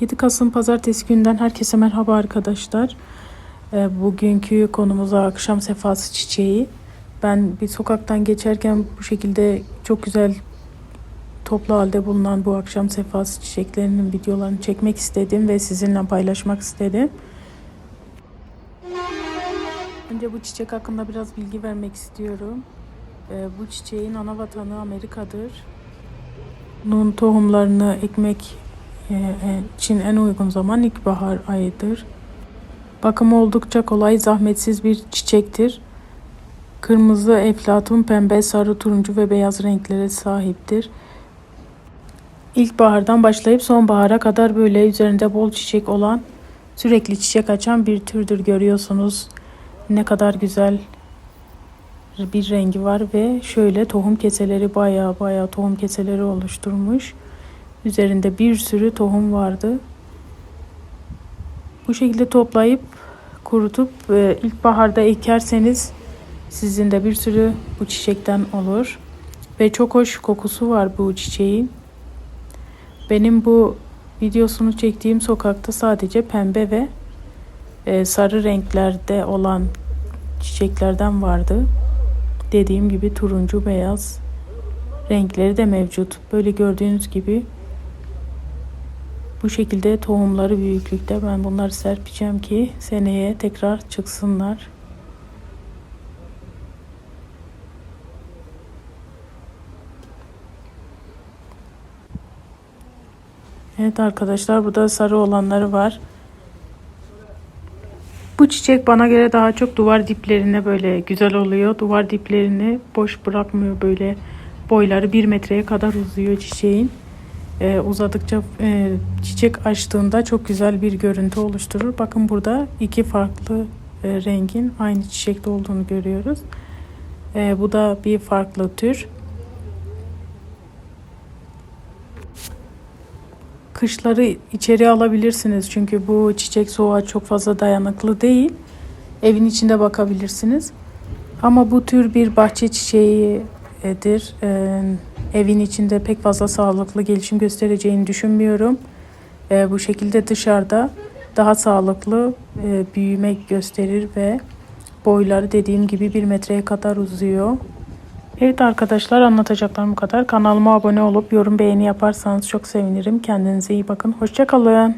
7 Kasım Pazartesi günden herkese merhaba arkadaşlar. Ee, Bugünkü konumuz akşam sefası çiçeği. Ben bir sokaktan geçerken bu şekilde çok güzel toplu halde bulunan bu akşam sefası çiçeklerinin videolarını çekmek istedim ve sizinle paylaşmak istedim. Önce bu çiçek hakkında biraz bilgi vermek istiyorum. Ee, Bu çiçeğin ana vatanı Amerika'dır. Bunun tohumlarını ekmek için en uygun zaman ilkbahar ayıdır. Bakımı oldukça kolay, zahmetsiz bir çiçektir. Kırmızı, eflatun, pembe, sarı, turuncu ve beyaz renklere sahiptir. İlkbahardan başlayıp sonbahara kadar böyle üzerinde bol çiçek olan, sürekli çiçek açan bir türdür görüyorsunuz. Ne kadar güzel bir rengi var ve şöyle tohum keseleri baya baya tohum keseleri oluşturmuş. Üzerinde bir sürü tohum vardı. Bu şekilde toplayıp kurutup e, ilkbaharda ekerseniz sizin de bir sürü bu çiçekten olur. Ve çok hoş kokusu var bu çiçeğin. Benim bu videosunu çektiğim sokakta sadece pembe ve e, sarı renklerde olan çiçeklerden vardı. Dediğim gibi turuncu, beyaz renkleri de mevcut. Böyle gördüğünüz gibi bu şekilde tohumları büyüklükte ben bunları serpeceğim ki seneye tekrar çıksınlar. Evet arkadaşlar burada sarı olanları var. Bu çiçek bana göre daha çok duvar diplerine böyle güzel oluyor. Duvar diplerini boş bırakmıyor böyle boyları bir metreye kadar uzuyor çiçeğin. Ee, uzadıkça e, çiçek açtığında çok güzel bir görüntü oluşturur. Bakın burada iki farklı e, rengin aynı çiçekte olduğunu görüyoruz. E, bu da bir farklı tür. Kışları içeri alabilirsiniz çünkü bu çiçek soğuğa çok fazla dayanıklı değil. Evin içinde bakabilirsiniz. Ama bu tür bir bahçe çiçeğidir. Ee, evin içinde pek fazla sağlıklı gelişim göstereceğini düşünmüyorum. Ee, bu şekilde dışarıda daha sağlıklı e, büyüme gösterir ve boyları dediğim gibi bir metreye kadar uzuyor. Evet arkadaşlar anlatacaklarım bu kadar. Kanalıma abone olup yorum beğeni yaparsanız çok sevinirim. Kendinize iyi bakın. Hoşçakalın.